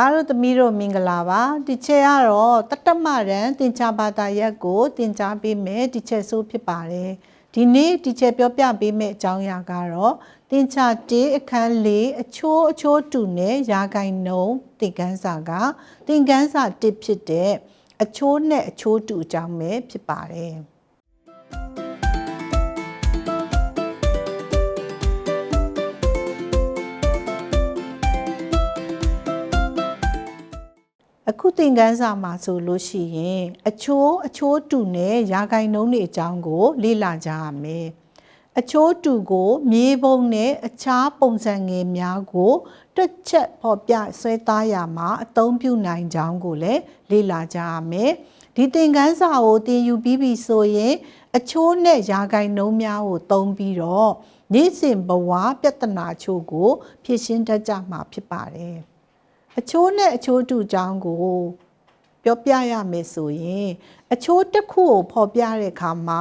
သားတို့သမီးတို့မင်္ဂလာပါဒီချက်ကတော့တတ္တမရန်တင်ချဘာသာရက်ကိုတင်ကြားပေးမယ်ဒီချက်ဆိုးဖြစ်ပါတယ်ဒီနေ့ဒီချက်ပြောပြပေးမယ့်အကြောင်းအရာကတော့တင်ချတေးအခန်းလေးအချိုးအချိုးတူနဲ့ရာဂိုင်နှုံသင်ခန်းစာကသင်ခန်းစာတစ်ဖြစ်တဲ့အချိုးနဲ့အချိုးတူအကြောင်းပဲဖြစ်ပါတယ် အခုသင်ခန်းစာမှာဆိုလို့ရှိရင်အချိုးအချိုးတူနဲ့ရာဂိုင်နှုံးတွေအကြောင်းကို လေ့လာကြရမယ်။အချိုးတူကို မြေပုံနဲ့အခြားပုံစံငယ်များကိုတွက်ချက်ဖော်ပြဆွဲသားရမှာအသုံးပြုနိုင်ကြောင်းကိုလည်းလေ့လာကြရမယ်။ဒီသင်ခန်းစာကိုသင်ယူပြီးပြီဆိုရင်အချိုးနဲ့ရာဂိုင်နှုံးများကိုသုံးပြီးတော့နေ့စဉ်ဘဝပြဿနာချို့ကို ဖြေရှင်းတတ်ကြမှာဖြစ်ပါတယ်။ အချိုးနဲ့အချိုးတူကြောင်းကိုပြောပြရမယ်ဆိုရင် အချိုးတစ်ခုကိုဖော်ပြတဲ့အခါမှာ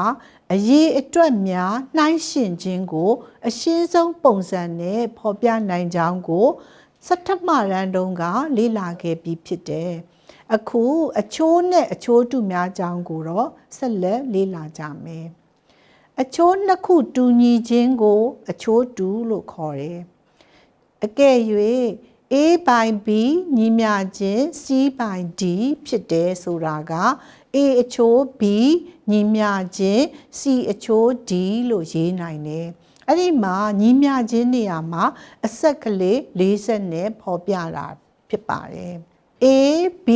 အရေးအတွက်များနှိုင်းရှင်ခြင်းကို အရှင်းဆုံးပုံစံနဲ့ဖော်ပြနိုင်ကြောင်းကိုစက်ထမရန်တုံးက လေ့လာခဲ့ပြီးဖြစ်တယ်။အခုအချိုးနဲ့အချိုးတူများကြောင်းကိုတော့ဆက်လက်လေ့လာကြမယ်။အချိုးနှစ်ခုတူညီခြင်းကို အချိုးတူလို့ခေါ်တယ်။အကဲ့၍ A by B ညီမျှခြင်း C by D ဖြစ်တယ်ဆိုတာက A အချိုး B ညီမျှခြင်း C အချိုး D လို့ရေးနိုင်တယ်။အဲ့ဒီမှာညီမျှခြင်းနေရာမှာအဆက်ကလေး40နဲ့ဖော်ပြတာဖြစ်ပါတယ်။ A B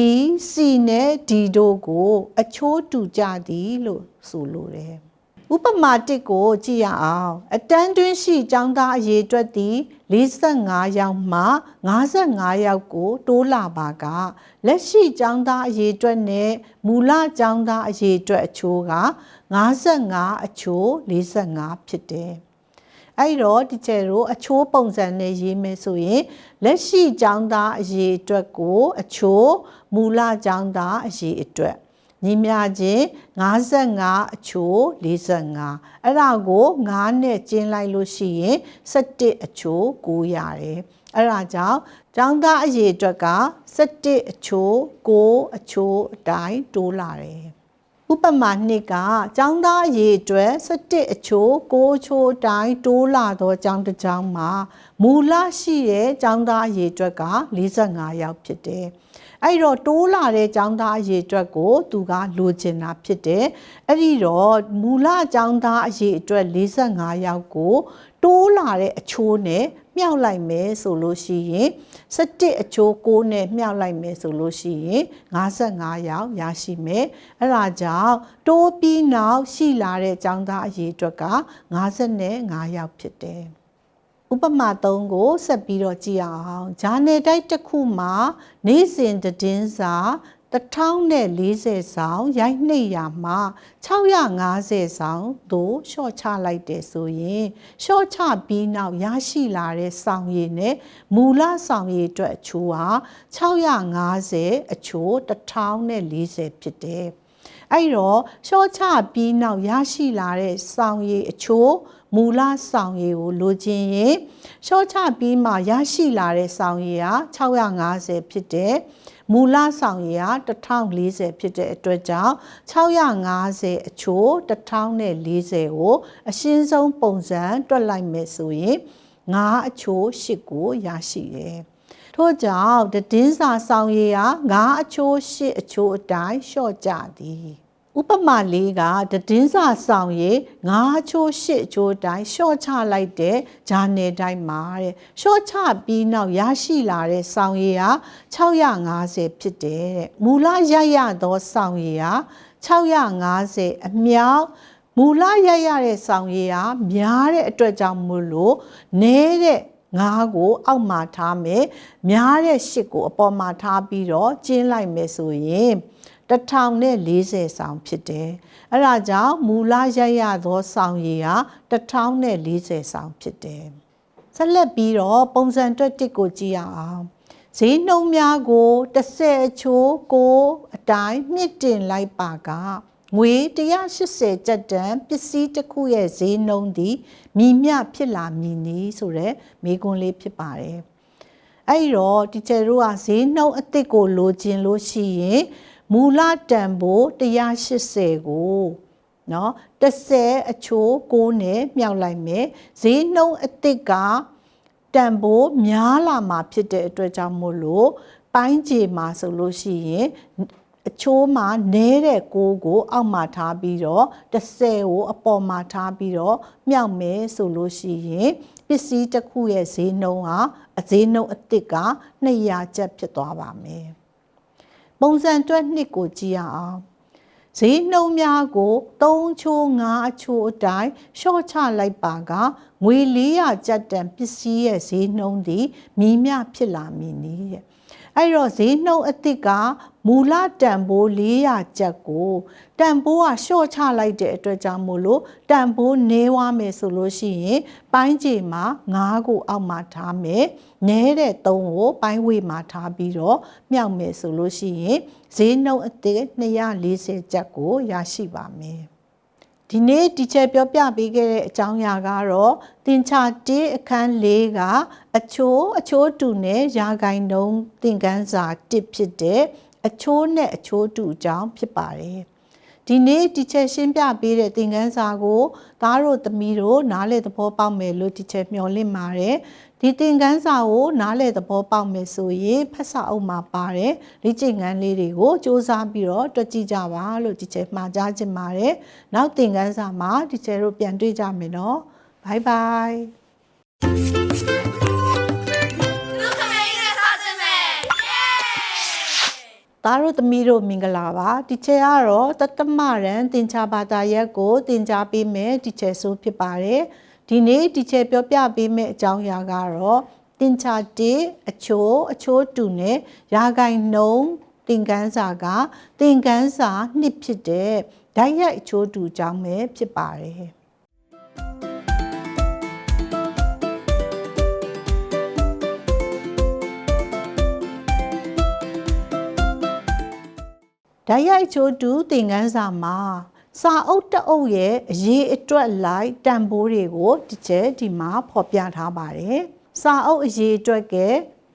C နဲ့ D တို့ကို အချိုးတူကြသည်လို့ဆိုလိုတယ်။ ဥပမာတစ်ကိုကြည့်ရအောင်အတန်းတွင်းရှိចောင်းသားအရေအတွက်သည်45ယောက်မှ55ယောက်ကိုတိုးလာပါကလက်ရှိចောင်းသားအရေအတွက်နဲ့မူလចောင်းသားအရေအတွက်အချိုးက55အချိုး45ဖြစ်တယ်အဲ့တော့ဒီကျဲတို့အချိုးပုံစံနဲ့ရေးမယ်ဆိုရင်လက်ရှိចောင်းသားအရေအတွက်ကို အချိုးမူလចောင်းသားအရေအတွက် ညီမျှခြင်း55အချိုး45အဲ့ဒါကို9နဲ့ကျင်းလိုက်လို့ရှိရင်17အချိုး9ရတယ်အဲ့ဒါကြောင့်ကျောင်းသားအရေအတွက်က17အချိုး9အချိုးအတိုင်းတိုးလာတယ်ဥပမာနှစ်ကကျောင်းသားအရေအတွက်17အချိုး6အချိုးအတိုင်းတိုးလာသောကျောင်းတစ်ကျောင်းမှာမူလရှိတဲ့ကျောင်းသားအရေအတွက်က45ယောက်ဖြစ်တယ် အဲ့တော့တိုးလာတဲ့ចောင်းသားအရေအတွက်ကိုသူကလိုချင်တာဖြစ်တယ်အဲ့ဒီတော့မူလចောင်းသားအရေအတွက်45ယောက်ကိုတိုးလာတဲ့အချိုးနဲ့မြောက်လိုက်မယ်ဆိုလို့ရှိရင်17အချိုး6နဲ့မြောက်လိုက်မယ်ဆိုလို့ရှိရင်55ယောက်ရရှိမယ်အဲ့ဒါကြောင့်တိုးပြီးနောက်ရှိလာတဲ့ចောင်းသားအရေအတွက်က55ယောက်ဖြစ်တယ် ဥပမာ၃ကိုဆက်ပြီးတော့ကြည့်အောင်ဂျာနယ်တိုက်တစ်ခုမှာနေ့စဉ်သတင်းစာ1040ဆောင်ရိုက်နှိပ်ရမှာ650ဆောင်သို့ရှော့ချလိုက်တယ်ဆိုရင်ရှော့ချပြီးနောက်ရရှိလာတဲ့ဆောင်ရည်နဲ့မူလဆောင်ရည်အတွက်အချိုးဟာ650အချိုး1040ဖြစ်တယ် အဲ့တော့ရှော့ချပြီးနောက်ရရှိလာတဲ့ဆောင်ရည်အချိုးမူလဆောင်ရည်ကိုလိုချင်ရင်ရှော့ချပြီးမှရရှိလာတဲ့ဆောင်ရည်က650ဖြစ်တယ်မူလဆောင်ရည်က1040ဖြစ်တဲ့အတွက်ကြောင့်650အချိုး1040ကိုအရှင်းဆုံးပုံစံတွက်လိုက်မယ်ဆိုရင်9အချိုး8ကိုရရှိတယ်ထို့ကြောင့်တည်င်းစာဆောင်ရည်က9အချိုး8အချိုးအတိုင်းလျှော့ကြသည် ဥပမာလေးကတည်င်းစာဆောင်ရည်9ချိုး8ချိုးတိုင်းရှော့ချလိုက်တဲ့ဂျာနယ်တိုင်းမှာတဲ့ရှော့ချပြီးနောက်ရရှိလာတဲ့ဆောင်ရည်ဟာ650ဖြစ်တယ်တဲ့မူလရရသောဆောင်ရည်ဟာ650အမြောက်မူလရရတဲ့ဆောင်ရည်ဟာများတဲ့အတွက်ကြောင့်မို့လို့နဲတဲ့ငါးကိုအောက်မှာထားမယ်များတဲ့ရှစ်ကိုအပေါ်မှာထားပြီးတော့ကျင်းလိုက်မယ်ဆိုရင် 1040ဆောင်ဖြစ်တယ်။အဲ့ဒါကြောင့်မူလရရသောဆောင်ရည်ဟာ1040ဆောင်ဖြစ်တယ်။ဆက်လက်ပြီးတော့ပုံစံတွက်တစ်ကိုကြည့်ရအောင်။ဈေးနှုန်းများကို30အချိုးကိုအတိုင်းမြင့်တင်လိုက်ပါကငွေ180ကျပ်တန်ပစ္စည်းတစ်ခုရဲ့ဈေးနှုန်းသည်မြည်မြဖြစ်လာမည်နည်းဆိုတဲ့မိကွန်းလေးဖြစ်ပါတယ်။အအဲ့တော့ဒီကျယ်တို့ကဈေးနှုန်းအသစ်ကိုလိုချင်လို့ရှိရင် မူလတန်ဖိုး180ကိုနော်30အချိုး6နဲ့မြောက်လိုက်မယ်ဈေးနှုန်းအသစ်ကတန်ဖိုးများလာမှာဖြစ်တဲ့အတွက်ကြောင့်မို့လို့ပိုင်းခြေမှာဆိုလို့ရှိရင်အချိုးမှာနဲတဲ့ကိုးကို အောက်မှာထားပြီးတော့30ကိုအပေါ်မှာထားပြီးတော့မြောက်မယ်ဆိုလို့ရှိရင်ပစ္စည်းတစ်ခုရဲ့ဈေးနှုန်းဟာအဈေးနှုန်းအသစ်က200ကျပ်ဖြစ်သွားပါမယ် ပုံစံတွက်နှစ်ကိုကြည့်ရအောင်ဈေးနှုန်းများကို3ချိုး5အချိုးအတိုင်းရှော့ချလိုက်ပါကငွေ400ကျပ်တန်ပစ္စည်းရဲ့ဈေးနှုန်းသည်မြည်မြဖြစ်လာမည်နည်းတဲ့ အဲ့တော့ဈေးနှုန်းအသစ်ကမူလတန်ဖိုး400ကျပ်ကိုတန်ဖိုးကရှော့ချလိုက်တဲ့အတွက်ကြောင့်မို့လို့တန်ဖိုးနေဝမယ်ဆိုလို့ရှိရင်ပိုင်းခြေမှာ9ကိုအောက်မှာထားမယ်နဲတဲ့3ကိုပိုင်းဝေမှာထားပြီးတော့မြောက်မယ်ဆိုလို့ရှိရင်ဈေးနှုန်းအသစ်240ကျပ်ကိုရရှိပါမယ် ဒီနေ့ဒီချက်ပြောပြပေးခဲ့တဲ့အကြောင်းအရာကတော့တင်ချတေးအခန်း၄ကအချိုးအချိုးတူနဲ့ရာဂိုင်နှုံးသင်ခန်းစာတစ်ဖြစ်တဲ့အချိုးနဲ့အချိုးတူအကြောင်းဖြစ်ပါတယ်ဒီနေ့ဒီချက်ရှင်းပြပေးတဲ့သင်ခန်းစာကိုသားတို့သမီးတို့နားလေသဘောပေါက်မယ်လို့ဒီချက်မျှော်လင့်ပါတယ် ဒီသင်ခန်းစာကိုနားလေသဘောပေါက်မယ်ဆိုရင်ဖတ်စာအုပ်မှာပါတယ်လေ့ကျင့်ခန်းလေးတွေကိုစူးစမ်းပြီးတော့တွက်ကြည့်ကြပါလို့ဒီချက်မှာကြားချင်ပါတယ်နောက်သင်ခန်းစာမှာဒီချက်တို့ပြန်တွေ့ကြမယ်နော်ဘိုင်ဘိုင်လူခမေးနဲ့စားစမယ်ယေးသားတို့သမီးတို့မင်္ဂလာပါဒီချက်ကတော့တတမရန်တင်ချဘာသာရက်ကိုတင်ချပေးမယ်ဒီချက်ဆိုဖြစ်ပါတယ် ဒီနေ့ဒီချက်ပြောပြပေးမယ်အကြောင်းအရာကတော့တင်ချတေးအချိုးအချိုးတူနဲ့ရာဂိုင်နှုံသင်ကန်းစာကသင်ကန်းစာနှစ်ဖြစ်တဲ့ဓာတ်ရိုက်အချိုးတူကြောင်းပဲဖြစ်ပါတယ်ဓာတ်ရိုက်ချိုးတူသင်ခန်းစာမှာ စာအုပ်တအုပ်ရဲ့အရေးအတွက်လိုက်တန်ဖိုးတွေကိုဒီချက်ဒီမှာဖော်ပြထားပါတယ်။စာအုပ်အရေးအတွက်က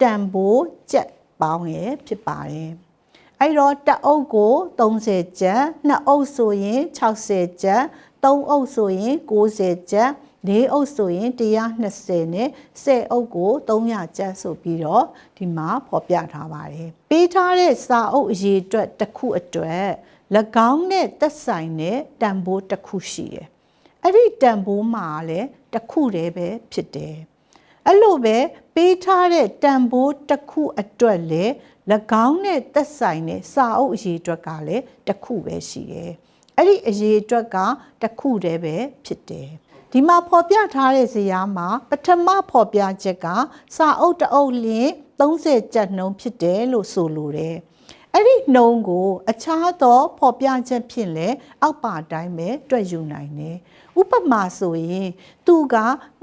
တန်ဖိုးကျက်ပေါင်းရဲ့ဖြစ်ပါတယ်။အဲ့တော့တအုပ်ကို30ကျပ်နှစ်အုပ်ဆိုရင်60ကျပ်သုံးအုပ်ဆိုရင်90ကျပ်လေးအုပ်ဆိုရင်120နဲ့10အုပ်ကို300ကျပ်ဆိုပြီးတော့ဒီမှာဖော်ပြထားပါတယ်။ပေးထားတဲ့စာအုပ်အရေးအတွက်တစ်ခုအတွက်၎ င်းနဲ့သက်ဆိုင်တဲ့တန်ဖိုးတစ်ခုရှိတယ်။အဲ့ဒီတန်ဖိုးမှာလည်းတစ်ခုတည်းပဲဖြစ်တယ်။အဲ့လိုပဲပေးထားတဲ့တန်ဖိုးတစ်ခုအတွက်လည်း၎င်းနဲ့သက်ဆိုင်တဲ့စာအုပ်အရေးအတွက်ကလည်းတစ်ခုပဲရှိတယ်။အဲ့ဒီအရေးအတွက်ကတစ်ခုတည်းပဲဖြစ်တယ်။ဒီမှာဖော်ပြထားတဲ့ဇာတ်မှာပထမဖော်ပြချက်ကစာအုပ်တစ်အုပ်လင်း30ကျပ်နှုန်းဖြစ်တယ်လို့ဆိုလိုတယ်။ အဲ့ဒီနှုန်းကိုအခြားသောဖော်ပြချက်ဖြင့်လည်းအောက်ပါတိုင်းပဲတွက်ယူနိုင်တယ်။ဥပမာဆိုရင် သူက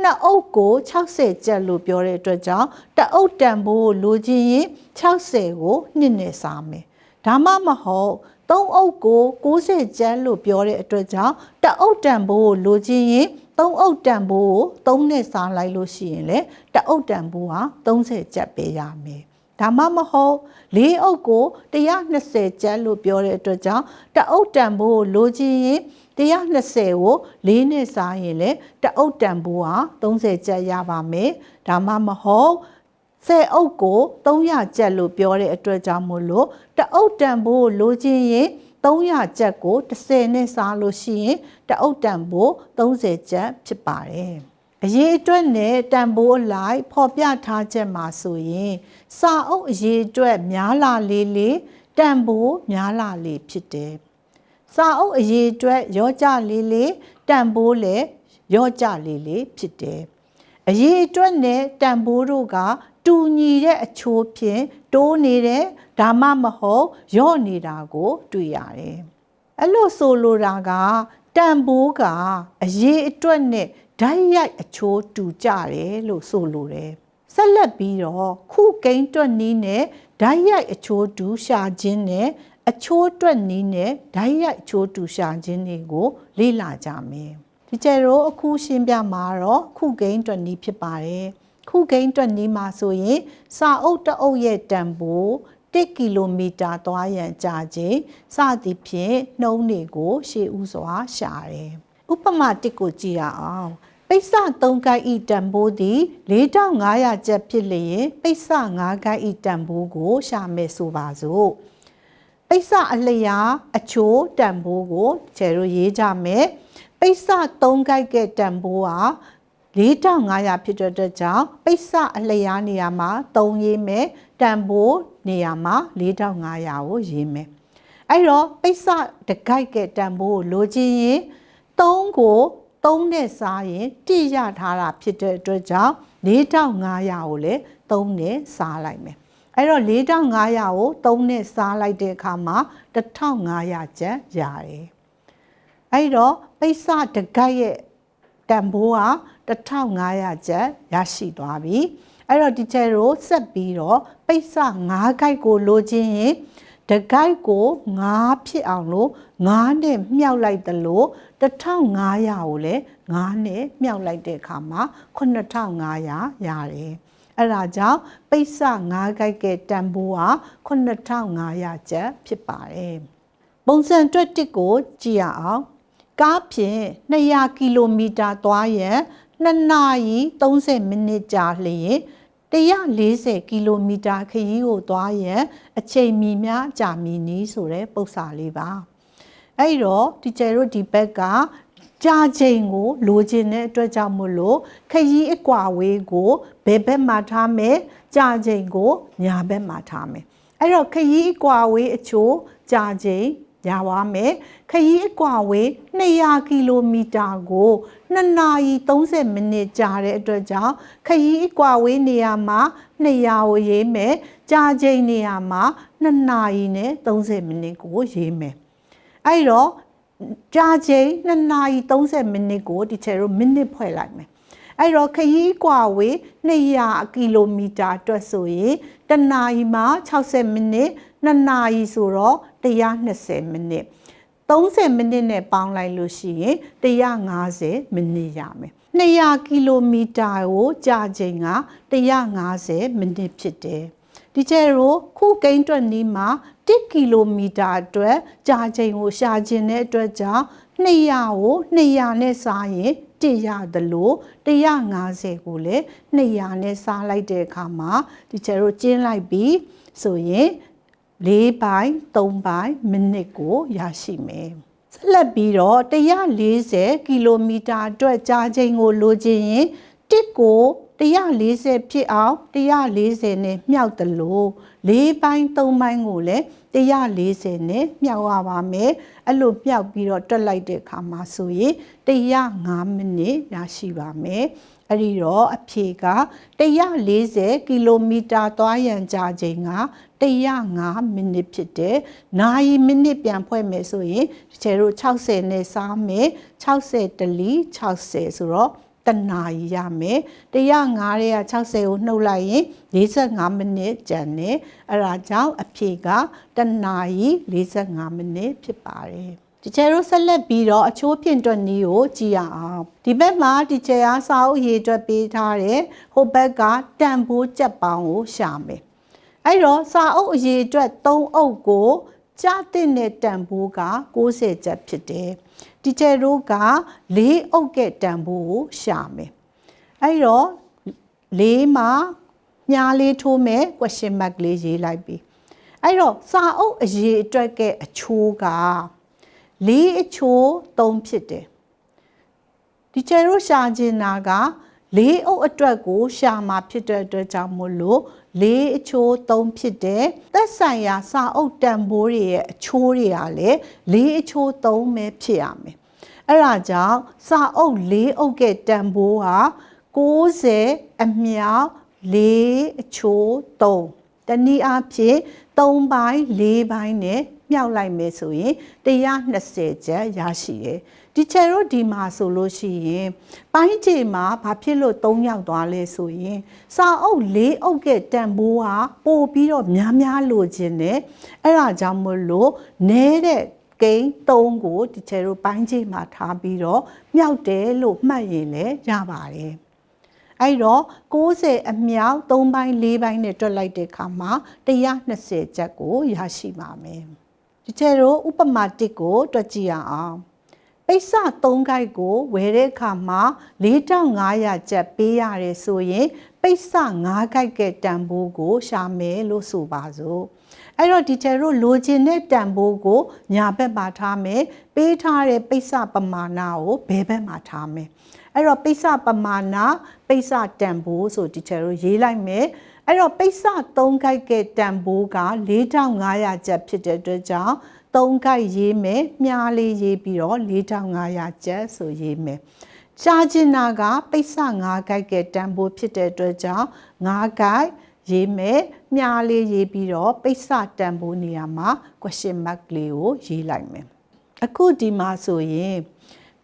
နှစ်အုပ်ကို60ကျပ်လို့ပြောတဲ့အတွက်ကြောင့်တအုပ်တန်ဖိုးကိုလိုချင်ရင်60ကိုနှစ်နဲ့စားမယ်။ဒါမှမဟုတ်သုံးအုပ်ကို60ကျပ်လို့ပြောတဲ့အတွက်ကြောင့်တအုပ်တန်ဖိုးကိုလိုချင်ရင်သုံးအုပ်တန်ဖိုးကို3နဲ့စားလိုက်လို့ရှိရင်လေတအုပ်တန်ဖိုးဟာ30ကျပ်ပဲရမယ်။ ဒါမှမဟုတ်လေးအုပ်ကို120ကျပ်လို့ပြောတဲ့အတွက်ကြောင့်တအုပ်တန်ဖိုးကိုလိုချင်ရင်120ကိုလေးနဲ့စားရင်လေတအုပ်တန်ဖိုးဟာ30ကျပ်ရပါမယ်။ဒါမှမဟုတ်ဆယ်အုပ်ကို300ကျပ်လို့ပြောတဲ့အတွက်ကြောင့်မို့လို့တအုပ်တန်ဖိုးကိုလိုချင်ရင်300ကျပ်ကို30နဲ့စားလို့ရှိရင်တအုပ်တန်ဖိုး30ကျပ်ဖြစ်ပါတယ်။ အရေးအတွက်နဲ့တန်ဖိုးအလိုက်ဖော်ပြထားချက်မှာဆိုရင် စာအုပ်အရေးအတွက်များလာလေးလေးတန်ဖိုးများလာလေးဖြစ်တယ်။စာအုပ်အရေးအတွက်ရောကြလေးလေးတန်ဖိုးလည်းရောကြလေးလေးဖြစ်တယ်။အရေးအတွက်နဲ့တန်ဖိုးတို့ကတူညီတဲ့အချိုးဖြင့်တိုးနေတဲ့ဒါမှမဟုတ်ရော့နေတာကို တွေ့ရတယ်။အဲ့လိုဆိုလိုတာကတန်ဖိုးကအရေးအတွက်နဲ့ ဓာတ်ရိုက်အချိုးတူကြတယ်လို့ဆိုလိုတယ်။ဆက်လက်ပြီးတော့ခုကိန်းတွက်နီးနဲ့ဓာတ်ရိုက်အချိုးတူရှာခြင်းနဲ့အချိုးတွက်နီးနဲ့ဓာတ်ရိုက်အချိုးတူရှာခြင်းတွေကို လေ့လာကြမယ်။ဒီကျယ်တော့အခုရှင်းပြမှာတော့ခုကိန်းတွက်နီးဖြစ်ပါတယ်။ခုကိန်းတွက်နီးမှာဆိုရင်စာအုပ်တစ်အုပ်ရဲ့တန်ဖိုး1ကီလိုမီတာသွားရန်ကြာချိန်စသည်ဖြင့်နှုံးတွေကို ရှေ့ဦးစွာရှာတယ်ဥပမာတစ်ကိုကြည့်ရအောင် ပိဿ3ကိုက်ဤတန်ဖိုးသည်4500ကျပ်ဖြစ်လျင်ပိဿ5ကိုက်ဤတန်ဖိုးကို ရှာမယ်ဆိုပါစို့ပိဿအလျာအချိုးတန်ဖိုးကိုကျယ်တို့ရေးကြမယ်ပိဿ3ကိုက်ကတန်ဖိုးဟာ4500ဖြစ်တဲ့အတွက်ကြောင့်ပိဿအလျာနေရာမှာ3ရေးမယ်တန်ဖိုးနေရာမှာ4500ကိုရေးမယ်အဲ့တော့ပိဿတကိုက်ကတန်ဖိုးကိုလိုချင်ရင်3ကို 3နဲ့စားရင်တိရထားတာဖြစ်တဲ့အတွက်ကြောင့်4500ကိုလည်း3နဲ့စားလိုက်မယ်အဲ့တော့4500ကို3နဲ့စားလိုက်တဲ့အခါမှာ1500ကျပ်ရတယ်။အဲ့တော့ပိဿတကိုက်ရဲ့တန်ဖိုးက1500ကျပ်ရရှိသွားပြီ။အဲ့တော့ဒီကျဲတို့ဆက်ပြီးတော့ပိဿ9ကိုက်ကိုလိုချင်ရင် တကိုက်ကို9ဖြစ်အောင်လို့9နဲ့မြှောက်လိုက်သလို1500ကိုလည်း9နဲ့မြှောက်လိုက်တဲ့အခါမှာ9500ရတယ်။အဲ့ဒါကြောင့်ပိဿ9ကိုက်ကတန်ဖိုးဟာ9500ကျပ်ဖြစ်ပါတယ်။ပုံစံတွက်တစ်ကိုကြည့်ရအောင်။ကားဖြင့်200ကီလိုမီတာသွားရန်2နာရီ30မိနစ်ကြာလျင် 140ကီလိုမီတာခရီးကိုသွားရန်အချိန်မီများကြာမီနည်းဆိုတဲ့ပု္ပ္ပစာလေးပါ။အဲ့တော့ဒီကျယ်တို့ဒီဘက်ကကြာချိန်ကိုလိုချင်တဲ့အတွက်ကြောင့်မို့လို့ခရီးအကွာဝေးကိုဘယ်ဘက်မှာထားမယ်ကြာချိန်ကိုညာဘက်မှာထားမယ်အဲ့တော့ခရီးအကွာဝေးအချို့ကြာချိန် ရပါမယ်ခရီးအကွာဝေး200ကီလိုမီတာကို2နာရီ30မိနစ်ကြာတဲ့အတွက်ကြောင့်ခရီးအကွာဝေးနေရာမှာ200ကိုရေးမယ်ကြာချိန်နေရာမှာ2နာရီနဲ့30မိနစ်ကိုရေးမယ်အဲ့တော့ကြာချိန်2နာရီ30မိနစ်ကိုဒီချေတို့မိနစ်ဖွဲ့လိုက်မယ်အဲ့တော့ခရီးကွာဝေး200ကီလိုမီတာအတွက်ဆိုရင်တနာရီမှာ60မိနစ် 2နာရီဆိုတော့120မိနစ်30မိနစ်နဲ့ပေါင်းလိုက်လို့ရှိရင်150မိနစ်ရမယ်200ကီလိုမီတာကိုကြာချိန်က150မိနစ်ဖြစ်တယ်ဒီကျဲတို့ခုကိန်းတွက်နီးမှာ1ကီလိုမီတာအတွက်ကြာချိန်ကိုရှာခြင်းတဲ့အတွက်ကြောင့်200ကို200နဲ့စားရင်100သလို150ကိုလည်း200နဲ့စားလိုက်တဲ့အခါမှာဒီကျဲတို့ကျင်းလိုက်ပြီးဆိုရင် ၄ပိုင်း၃ပိုင်းမိနစ်ကိုရရှိမယ်ဆက်လက်ပြီးတော့140ကီလိုမီတာအတွက်ကြာချိန်ကိုလိုချင်ရင်တစ်ကို140ဖြစ်အောင်140နဲ့မြှောက်တယ်လို့၄ပိုင်း၃ပိုင်းကိုလည်း140နဲ့မြှောက်ရပါမယ်အဲ့လိုမြှောက်ပြီးတော့တွက်လိုက်တဲ့အခါမှာဆိုရင်105မိနစ်ရရှိပါမယ် အဲ့ဒီတော့အဖြေက140ကီလိုမီတာသွားရန်ကြာချိန်က105မိနစ်ဖြစ်တယ်။နာရီမိနစ်ပြန်ဖွဲ့မယ်ဆိုရင်ဒီချေတို့60နဲ့စားမယ်60တလီ60ဆိုတော့တနာရီရမယ်105ရဲ60ကိုနှုတ်လိုက်ရင်45မိနစ်ကျန်တယ်အဲ့ဒါကြောင့်အဖြေကတနာရီ45မိနစ်ဖြစ်ပါတယ် ဒီကျဲတို့ဆက်လက်ပြီးတော့အချိုးပြင်တွက်နည်းကိုကြည့်ရအောင်ဒီဘက်မှာဒီကျဲအားစာအုပ်ရေးတွက်ပေးထားတယ်ဟိုဘက်ကတန်ဖိုးကြက်ပေါင်းကိုရှာမယ်အဲ့တော့စာအုပ်အရေးအတွက်3အုပ်ကိုကြားတဲ့နဲ့တန်ဖိုးက60ကျပ်ဖြစ်တယ်တီချယ်တို့က၄အုပ်ကဲ့တန်ဖိုးကိုရှာမယ်အဲ့တော့၄မှာမြားလေးထိုးမယ် question mark လေးရေးလိုက်ပြီအဲ့တော့စာအုပ်အရေးအတွက်ကဲ့အချိုးက ၄အချိုး၃ဖြစ်တယ်ဒီချယ်တို့ရှာခြင်းနာကလေးအုပ်အတွက်ကိုရှာမှာဖြစ်တဲ့အတွက်ကြောင့်မို့လို့လေးအချိုးသုံးဖြစ်တယ်သက်ဆိုင်ရာစာအုပ်တန်ဖိုးတွေရဲ့အချိုးတွေကလည်းလေးအချိုးသုံးပဲဖြစ်ရမယ်အဲ့ဒါကြောင့်စာအုပ်လေးအုပ်ကတန်ဖိုးဟာ60အမြောက်လေးအချိုး3တနည်းအားဖြင့်3ပိုင်း4ပိုင်းနဲ့ မြောက်လိုက်မယ်ဆိုရင်120ကျပ်ရရှိတယ်ဒီချယ်တို့ဒီမှာဆိုလို့ရှိရင်ပိုင်းခြေမှာဘာဖြစ်လို့၃ရောက်သွားလဲဆိုရင်စာအုပ်၄အုပ်ကတန်ဖိုးဟာပို့ပြီးတော့များများလိုချင်တယ်အဲ့ဒါကြောင့်မလို့နဲတဲ့ကိန်း3ကိုဒီချယ်တို့ပိုင်းခြေမှာထားပြီးတော့မြောက်တယ်လို့မှတ်ရင်လည်းရပါတယ်အဲ့တော့60အမြောက်3ပိုင်း4ပိုင်းနဲ့တွက်လိုက်တဲ့အခါမှာ120ချက်ကိုရရှိပါမယ် ဒီကျဲတော့ဥပမာ1ကို တွက်ကြည့်ရအောင်ပိဿ3ခိုက်ကိုဝယ်တဲ့အခါမှာ4500ကျပ်ပေးရတယ်ဆိုရင်ပိဿ5ခိုက်ကတန်ဖိုးကို ရှာမယ်လို့ဆိုပါစို့အဲ့တော့ဒီကျဲတို့လိုချင်တဲ့တန်ဖိုးကိုညာဘက်မှာထားမယ်ပေးထားတဲ့ပိဿပမာဏကိုဘယ်ဘက်မှာထားမယ်အဲ့တော့ပိဿပမာဏပိဿတန်ဖိုးဆိုဒီကျဲတို့ရေးလိုက်မယ် အဲ့တော့ပိဿ3ခိုက်ကတန်ဖိုးက4500ကျပ်ဖြစ်တဲ့အတွက်ကြောင့်3ခိုက်ရေးမယ်မြားလေးရေးပြီးတော့4500ကျပ်ဆိုရေးမယ်ရှားချင်တာကပိဿ5ခိုက်ကတန်ဖိုးဖြစ်တဲ့အတွက်ကြောင့်5ခိုက်ရေးမယ်မြားလေးရေးပြီးတော့ပိဿတန်ဖိုးနေရာမှာ question mark လေးကိုရေးလိုက်မယ်အခုဒီမှာဆိုရင်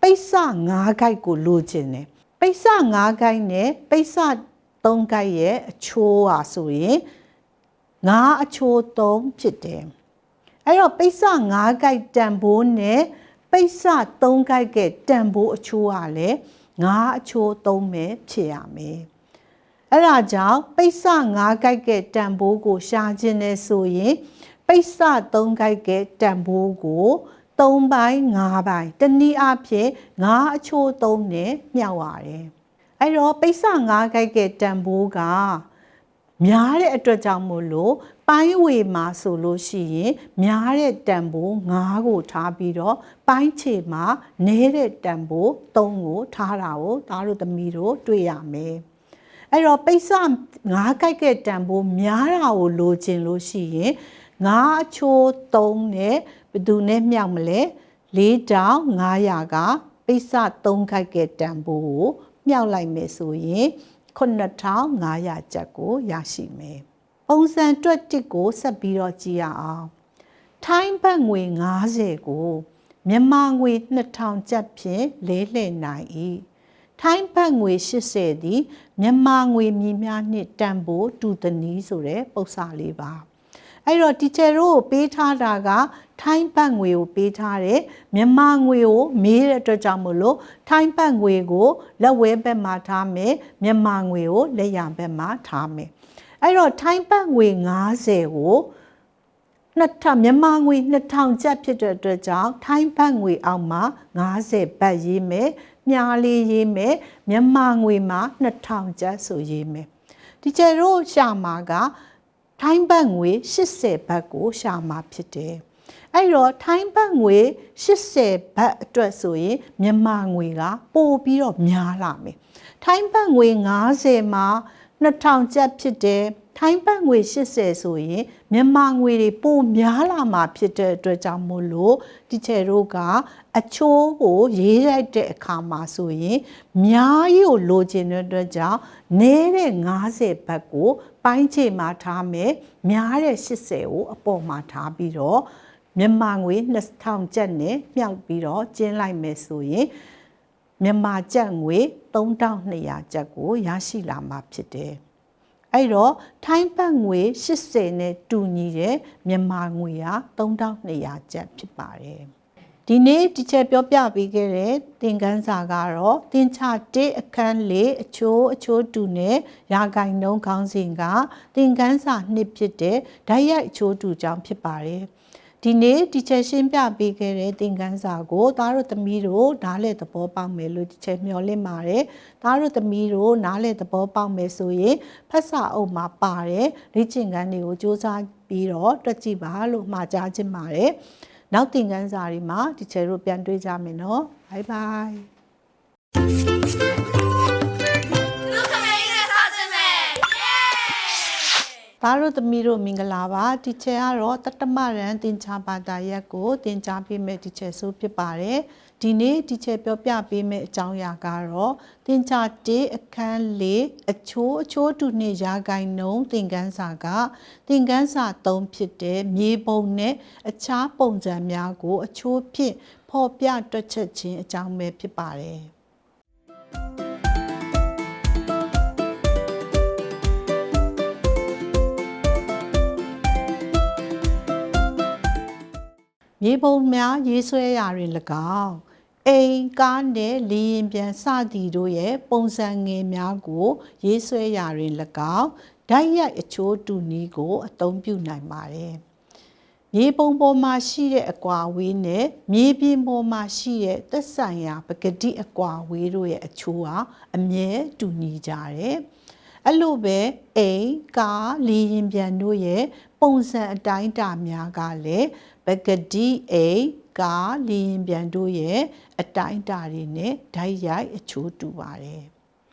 ပိဿ5ခိုက်ကိုလိုချင်တယ်ပိဿ5ခိုက်နဲ့ပိဿ3 သုံးကိုက်ရဲ့အချိုးဟာဆိုရင်ငါးအချိုးသုံးဖြစ်တယ်အဲ့တော့ပိဿငါးကိုက်တန်ဖိုးနဲ့ပိဿသုံးကိုက်ကတန်ဖိုးအချိုးဟာလည်းငါးအချိုးသုံးပဲဖြစ်ရမယ်အဲ့ဒါကြောင့်ပိဿငါးကိုက်ကတန်ဖိုးကိုရှာခြင်းနဲ့ဆိုရင်ပိဿသုံးကိုက်ကတန်ဖိုးကို3ပိုင်း5ပိုင်းတနည်းအားဖြင့်5အချိုး3နဲ့မြှောက်ရတယ် အဲ့တော့ပိဿ5ခိုက်ကတန်ဖိုးကများတဲ့အတွက်ကြောင့်မို့လို့ပိုင်းဝေမှာဆိုလို့ရှိရင်များတဲ့တန်ဖိုး9ကိုထားပြီးတော့ပိုင်းခြေမှာနည်းတဲ့တန်ဖိုး3ကိုထားတာကိုသားတို့သမီးတို့တွေ့ရမယ်။အဲ့တော့ပိဿ9ကိုက်ကတန်ဖိုးများတာကိုလိုချင်လို့ရှိရင်9အချိုး3နဲ့ဘယ်သူနဲ့မြောက်မလဲ4500ကပိဿ3ကိုက်ကတန်ဖိုးကို မြောက်လိုက်မယ်ဆိုရင်9500ကျပ်ကိုရရှိမယ်။ပုံစံတွက်တစ်ကိုဆက်ပြီးတော့ကြည့်ရအောင်။ထိုင်းဘတ်ငွေ90ကိုမြန်မာငွေ2000ကျပ်ဖြင့်လဲလှည့်နိုင်၏။ထိုင်းဘတ်ငွေ80သည်မြန်မာငွေမြည်များနှင့်တန်ဖိုးတူသည်နည်းဆိုတဲ့ပု္ပ္ပစာလေးပါ။ အဲ့တော့တီချယ်တို့ကိုပေးထားတာကထိုင်းဘတ်ငွေကိုပေးထားတယ်မြန်မာငွေကိုမေးတဲ့အတွက်ကြောင့်မလို့ထိုင်းဘတ်ငွေကိုလက်ဝဲဘက်မှာထားမယ်မြန်မာငွေကိုလက်ရဘက်မှာထားမယ်အဲ့တော့ထိုင်းဘတ်ငွေ90ကိုနှစ်ထမြန်မာငွေ2000ကျပ်ဖြစ်တဲ့အတွက်ကြောင့်ထိုင်းဘတ်ငွေအောက်မှာ90ဘတ်ရေးမယ်မြားလေးရေးမယ်မြန်မာငွေမှာ2000ကျပ်ဆိုရေးမယ်ဒီကျတို့ရှာမှာက ထိုင်းဘတ်ငွေ80ဘတ်ကိုရှာမှာဖြစ်တယ်အဲ့တော့ထိုင်းဘတ်ငွေ80ဘတ်အတွက်ဆိုရင်မြန်မာငွေကပိုပြီးတော့များလာမယ်ထိုင်းဘတ်ငွေ90မှာ2000ကျပ်ဖြစ်တယ်ထိုင်းဘတ်ငွေ80ဆိုရင်မြန်မာငွေတွေပိုများလာမှာဖြစ်တဲ့အတွက်ကြောင့်မို့လို့တီချယ်တို့ကအချိုးကိုရေးရိုက်တဲ့အခါမှာဆိုရင်များကြီးကိုလိုချင်တဲ့အတွက်ကြောင့်နဲတဲ့90ဘတ်ကို ပိုင်းခြေမှာထားမယ်များတဲ့80ကိုအပေါ်မှာထားပြီးတော့မြန်မာငွေ2000ကျပ်နဲ့မြောက်ပြီးတော့ကျင်းလိုက်မယ်ဆိုရင်မြန်မာကျပ်ငွေ3200ကျပ်ကိုရရှိလာမှာဖြစ်တယ်။အဲ့တော့ထိုင်းဘတ်ငွေ80နဲ့တူညီတဲ့မြန်မာငွေဟာ3200ကျပ်ဖြစ်ပါတယ်။ ဒီနေ့ဒီချက်ပြောပြပေးခဲ့တဲ့သင်ခန်းစာကတော့သင်ချ1အခန်း4အချိုးအချိုးတူနဲ့ရာဂိုင်နှုံးခေါင်းစဉ်ကသင်ခန်းစာနှစ်ဖြစ်တဲ့ဓာတ်ရိုက်အချိုးတူကြောင်းဖြစ်ပါတယ်။ဒီနေ့ဒီချက်ရှင်းပြပေးခဲ့တဲ့သင်ခန်းစာကိုသားတို့သမီးတို့နားလည်သဘောပေါက်မယ်လို့ဒီချက်မျှော်လင့်ပါတယ်။သားတို့သမီးတို့နားလည်သဘောပေါက်မယ်ဆိုရင်ဖတ်စာအုပ်မှာပါတယ်လေ့ကျင့်ခန်းတွေကိုစူးစမ်းပြီးတော့တွက်ကြည့်ပါလို့မှာကြားချင်ပါတယ်။ နောက်သင်ခန်းစာတွေမှာဒီချက်တို့ပြန်တွေ့ကြမယ်နော်။ Bye bye ။ သားတို့သမီးတို့မင်္ဂလာပါတီချယ်ကတော့တတ္တမရန်တင်ချာဘာသာရက်ကိုတင်ကြားပေးမဲ့တီချယ်ဆိုဖြစ်ပါတယ်ဒီနေ့တီချယ်ပြောပြပေးမဲ့အကြောင်းအရာကတော့တင်ချာ1အခန်း4အချိုးအချိုးတူနှစ်ရာဂိုင်နှုံးသင်ခန်းစာကသင်ခန်းစာ3ဖြစ်တဲ့မြေပုံနဲ့အခြားပုံစံများကို အချိုးဖြင့်ဖော်ပြတွက်ချက်ခြင်းအကြောင်းပဲဖြစ်ပါတယ် မြေပုံများရေးဆွဲရာတွင်၎င်းအိမ်ကားနဲ့လေရင်ပြန်စသည်တို့ရဲ့ပုံစံငယ်များကို ရေးဆွဲရာတွင်၎င်းဓာတ်ရိုက်အချိုးတူနီးကို အသုံးပြုနိုင်ပါတယ်။မြေပုံပေါ်မှာရှိတဲ့အကွာအဝေးနဲ့မြေပြင်ပေါ်မှာရှိတဲ့သက်ဆိုင်ရာပကတိအကွာအဝေးတို့ရဲ့အချိုးဟာအမြဲတူညီကြတယ်။အဲ့လိုပဲအိမ်ကားလေရင်ပြန်တို့ရဲ့ပုံစံအတိုင်းအတာများကလည်း ပကတိအိမ်ကားလေရင်ပြန်တို့ရဲ့အတိုင်းအတာတွေနဲ့ဓာတ်ရိုက်အချိုးတူပါတယ်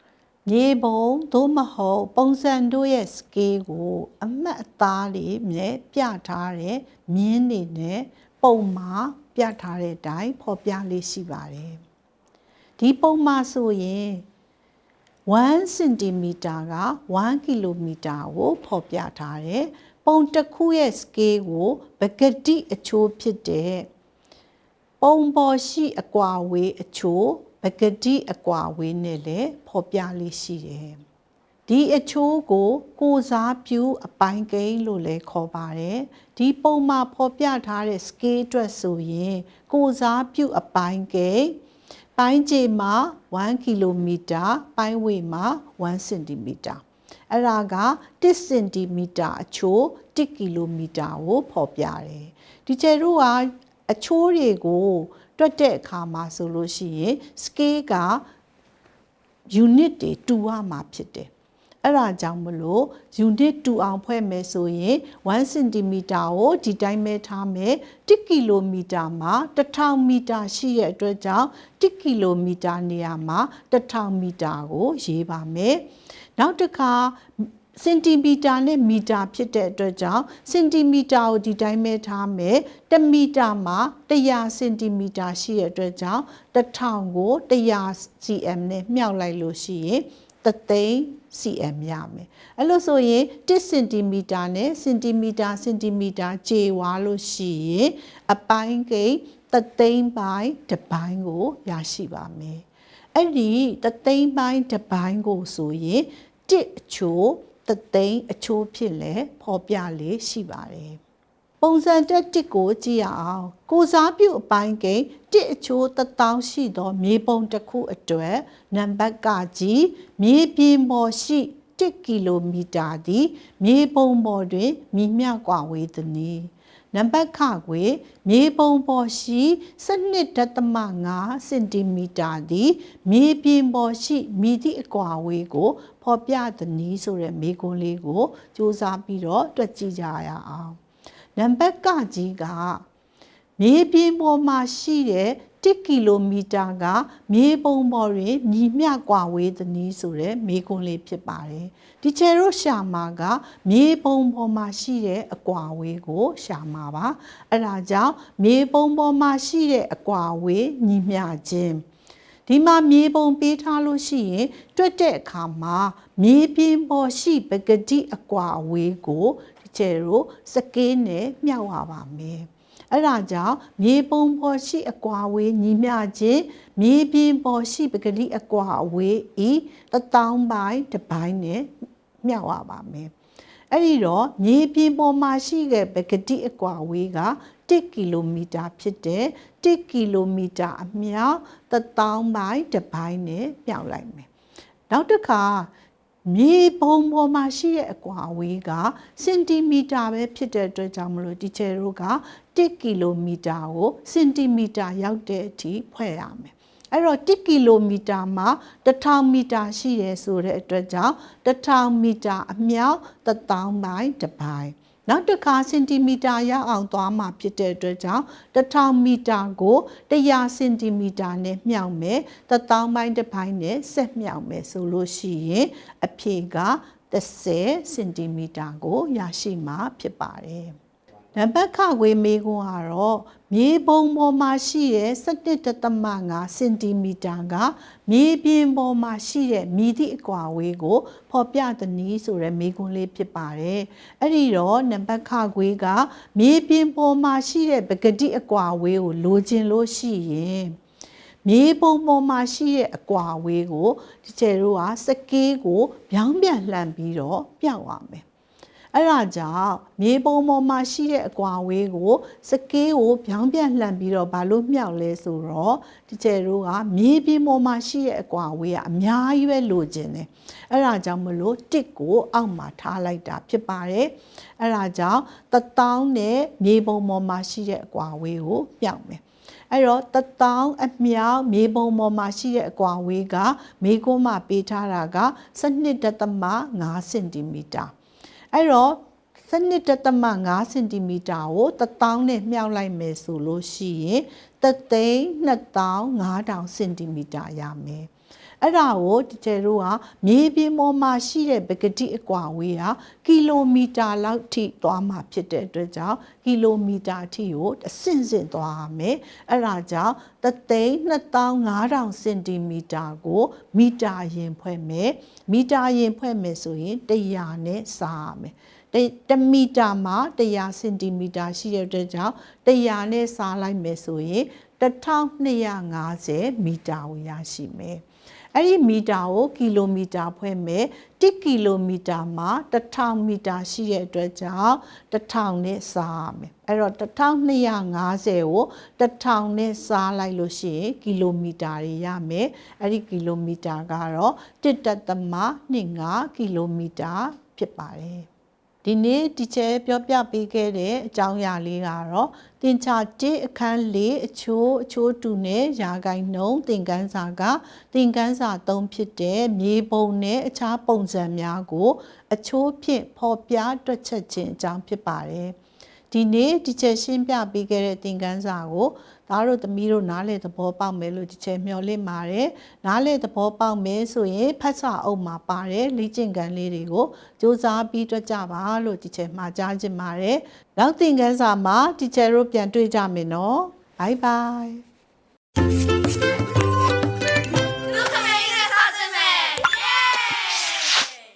။မြေပုံသို့မဟုတ်ပုံစံတို့ရဲ့ scale ကို အမှတ်အသားလေးနဲ့ပြထားတဲ့မြင်းတွေနဲ့ပုံမှာပြထားတဲ့အတိုင်းဖော်ပြလေးရှိပါတယ်။ဒီပုံမှာဆိုရင်1စင်တီမီတာက1ကီလိုမီတာကိုဖော်ပြထားတယ်။ ပုံတစ်ခုရဲ့ scale ကိုပကတိအချိုးဖြစ်တဲ့ပုံပေါ်ရှိအကွာဝေးအချိုးပကတိအကွာဝေးနဲ့လည်းဖော်ပြလေးရှိတယ်။ဒီအချိုးကို ကိုစားပြုအပိုင်းကိန်းလို့လည်းခေါ်ပါတယ်။ဒီပုံမှာဖော်ပြထားတဲ့ scale အတွက်ဆိုရင် ကိုစားပြုအပိုင်းကိန်းပိုင်းခြေမှာ1ကီလိုမီတာပိုင်းဝေးမှာ1စင်တီမီတာ အဲ့ဒါက1စင်တီမီတာအချိုး1ကီလိုမီတာကိုဖော်ပြတယ်ဒီကျယ်တို့ကအချိုးတွေကိုတွက်တဲ့အခါမှာဆိုလို့ရှိရင် scale က unit တွေတူရမှာဖြစ်တယ်အဲ့ဒါကြောင့်မလို့ unit တူအောင်ဖွဲ့မယ်ဆိုရင်1 cm ကိုဒီတိုင်းပဲထားမယ်1 km မှာ1000မီတာရှိတဲ့အတွက်ကြောင့်1 km နေရာမှာ1000မီတာကိုရေးပါမယ် နောက်တစ်ခါစင်တီမီတာနဲ့မီတာဖြစ်တဲ့အတွက်ကြောင့်စင်တီမီတာကိုဒီတိုင်းပဲထားမယ်1မီတာမှာ100စင်တီမီတာရှိတဲ့အတွက်ကြောင့်1000ကို100 cm နဲ့မြှောက်လိုက်လို့ရှိရင်တသိန်း cm ရမယ်အဲ့လို့ဆိုရင်1စင်တီမီတာနဲ့စင်တီမီတာစင်တီမီတာကျေဝါလို့ရှိရင်အပိုင်းကိန်းတသိန်းပိုင်းတစ်ပိုင်းကိုရရှိပါမယ်အဲ့ဒီတသိန်းပိုင်းတစ်ပိုင်းကိုဆိုရင် တစ်အချို့တသိန်းအချို့ဖြစ်လဲဖော်ပြလေးရှိပါတယ်။ပုံစံတက်တစ်ကိုကြည့်ရအောင်။ကိုစားပြုအပိုင်းကိတစ်အချို့တသောင်းရှိသော မြေပုံတစ်ခုအတွက်နံပါတ်ကကြီးမြေပြင်ပေါ်ရှိ1ကီလိုမီတာသည် မြေပုံပေါ်တွင်မြမျှကွာဝေးသည်။ နံပါတ်ခခွေမြေပုံပေါ်ရှိ12.5စင်တီမီတာသည်မြေပြင်ပေါ်ရှိမိသည့်အကွာဝေးကိုဖော်ပြသည်နည်းဆိုတဲ့မေခွန်းလေးကိုစူးစမ်းပြီးတော့တွက်ကြည့်ကြရအောင်နံပါတ်ကကြီးကမြေပြင်ပေါ်မှာရှိတဲ့ 1ကီလိုမီတာကမြေပုံပေါ်တွင်မြည်မြကွာဝေးသည်ဆိုတဲ့မေခွန်းလေးဖြစ်ပါတယ်။ဒီချေရိုရှာမာကမြေပုံပေါ်မှာရှိတဲ့အကွာဝေးကိုရှာမာပါ။အဲဒါကြောင့်မြေပုံပေါ်မှာရှိတဲ့အကွာဝေးညီမျှခြင်းဒီမှာမြေပုံပေးထားလို့ရှိရင် တွက်တဲ့အခါမှာမြေပြင်ပေါ်ရှိပဂတိအကွာအဝေးကိုဒီချေရိုစကင်းနဲ့မြှောက်ရပါမယ်။ အဲ့ဒါကြောင့်မြေပုံပေါ်ရှိအကွာအဝေးညီမျှခြင်းမြေပြင်ပေါ်ရှိပကတိအကွာအဝေးဤတထောင်ပိုင်းတစ်ပိုင်းနဲ့မြှောက်ရပါမယ်အဲ့ဒီတော့မြေပြင်ပေါ်မှာရှိတဲ့ပကတိအကွာအဝေးက1ကီလိုမီတာဖြစ်တဲ့1ကီလိုမီတာအမြောက်1000ပိုင်းတစ်ပိုင်းနဲ့မြောက်လိုက်မယ်နောက်တစ်ခါ မြေပုံပေါ်မှာရှိတဲ့အကွာအဝေးကစင်တီမီတာပဲဖြစ်တဲ့အတွက်ကြောင့်မလို့တီချယ်တို့က1ကီလိုမီတာကိုစင်တီမီတာရောက်တဲ့အထိဖွဲ့ရမယ်အဲ့တော့1ကီလိုမီတာမှာ1000မီတာရှိရဲဆိုတဲ့အတွက်ကြောင့်1000မီတာအမြောက်1000ပိုင်းတစ်ပိုင်း နောက်တစ်ခါစင်တီမီတာရအောင်သွားမှာဖြစ်တဲ့အတွက်ကြောင့်1000မီတာကို100စင်တီမီတာနဲ့မြှောက်မယ်1000ပိုင်းတစ်ပိုင်းနဲ့ဆက်မြှောက်မယ်ဆိုလို့ရှိရင်အဖြေက30စင်တီမီတာကိုရရှိမှာဖြစ်ပါတယ်နံပါတ်ခခွေမေးခွန်းကတော့ မြေပုံပေါ်မှာရှိတဲ့17.5စင်တီမီတာကမြေပြင်ပေါ်မှာရှိတဲ့မြည်သည့်အကွာဝေးကိုဖော်ပြသည်နည်းဆိုတဲ့မေးခွန်းလေးဖြစ်ပါတယ်။အဲ့ဒီတော့နံပါတ်ခခွေကမြေပြင်ပေါ်မှာရှိတဲ့ပကတိအကွာဝေးကိုလိုချင်လို့ရှိရင်မြေပုံပေါ်မှာရှိတဲ့အကွာဝေးကိုဒီကျယ်တို့ကစကေးကို ပြောင်းပြန်လှန်ပြီးတော့ပြောက်ရမယ်။ အအဲ့ဒါကြောင့်မြေပုံပေါ်မှာရှိတဲ့အကွာအဝေးကို စကေးကိုပြောင်းပြန်လှန်ပြီးတော့ဘာလို့မြောက်လဲဆိုတော့ဒီကျယ်တို့ကမြေပြင်ပေါ်မှာရှိတဲ့အကွာအဝေးကအများကြီးပဲလိုချင်တယ်အဲ့ဒါကြောင့်မလို့တစ်ကိုအောက်မှာထားလိုက်တာဖြစ်ပါတယ်အဲ့ဒါကြောင့်တထောင်းနဲ့မြေပုံပေါ်မှာရှိတဲ့အကွာအဝေးကိုမြောက်မယ်အဲ့တော့တထောင်းအမြောက်မြေပုံပေါ်မှာရှိတဲ့အကွာဝေးကမေကွန်းမှာပေးထားတာက12.5စင်တီမီတာ အဲ့တော့12.5စင်တီမီတာကိုတထောင်းနဲ့မြှောက်လိုက်မယ်ဆိုလို့ရှိရင်တသိန်း2500စင်တီမီတာရမယ် အဲ့ဒါကိုတကယ်တော့ကမြေပြင်ပေါ်မှာရှိတဲ့ပကတိအကွာဝေးကကီလိုမီတာလောက်ထိသွားမှာဖြစ်တဲ့အတွက်ကြောင့်ကီလိုမီတာအထိကိုအဆင့်ဆင့်သွားရမယ်အဲ့ဒါကြောင့်တသိန်း2500စင်တီမီတာကိုမီတာရင်ဖွဲ့မယ်မီတာရင်ဖွဲ့မယ်ဆိုရင်100နဲ့စားရမယ်တမီတာမှာ100စင်တီမီတာရှိတဲ့အတွက်ကြောင့်100နဲ့စားလိုက်မယ်ဆိုရင်1250မီတာကိုရရှိမယ် အဲ့ဒီမီတာကိုကီလိုမီတာဖွဲ့မယ်1ကီလိုမီတာမှာ1000မီတာရှိတဲ့အတွက်ကြောင့်1000နဲ့စားရမယ်အဲ့တော့1250ကို1000နဲ့စားလိုက်လို့ရှိရင်ကီလိုမီတာတွေရမယ်အဲ့ဒီကီလိုမီတာကတော့1.25ကီလိုမီတာဖြစ်ပါတယ် ဒီနေ့ဒီချဲပြောပြပေးခဲ့တဲ့အကြောင်းအရာလေးကတော့တင်ချာ1အခန်း4အချိုးအချိုးတူနဲ့ယာဂိုင်နှုံသင်ကန်းစာကသင်ကန်းစာ3ဖြစ်တဲ့မြေပုံနဲ့အခြားပုံစံများကို အချိုးဖြင့်ဖော်ပြတွက်ချက်ခြင်းအကြောင်းဖြစ်ပါတယ်ဒီနေ့ဒီချက်ရှင်းပြပေးခဲ့တဲ့သင်ကန်းစာကို သားတို့သမီးတို့နားလေသဘောပေါက်မယ်လို့ဒီချက်မျှော်လင့်ပါတယ်နားလေသဘောပေါက်မယ်ဆိုရင်ဖတ်စာအုပ်မှာပါတယ်လေ့ကျင့်ခန်းလေးတွေကိုစူးစမ်းပြီးတွက်ကြပါလို့ဒီချက်မှာကြားချင်ပါတယ်နောက်သင်ခန်းစာမှာဒီချက်တို့ပြန်တွေ့ကြမယ်နော်ဘိုင်ဘိုင်